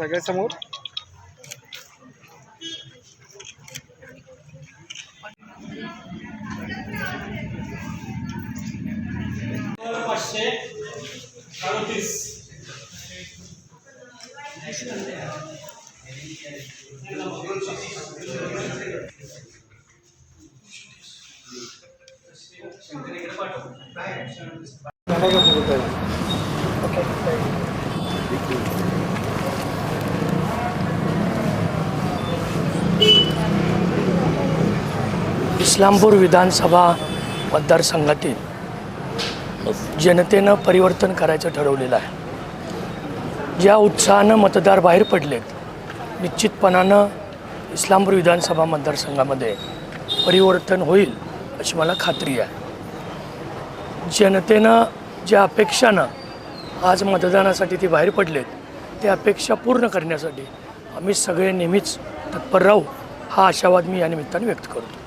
सगळ्यासमोर पाचशे अडतीस इस्लामपूर विधानसभा मतदारसंघातील जनतेनं परिवर्तन करायचं ठरवलेलं आहे. ज्या उत्साहानं मतदार बाहेर पडलेत निश्चितपणानं इस्लामपूर विधानसभा मतदारसंघामध्ये परिवर्तन होईल अशी मला खात्री आहे. जनतेनं ज्या अपेक्षानं आज मतदानासाठी ते बाहेर पडलेत त्या अपेक्षा पूर्ण करण्यासाठी आम्ही सगळे नेहमीच तत्पर राहू हा आशावाद मी या निमित्ताने व्यक्त करतो.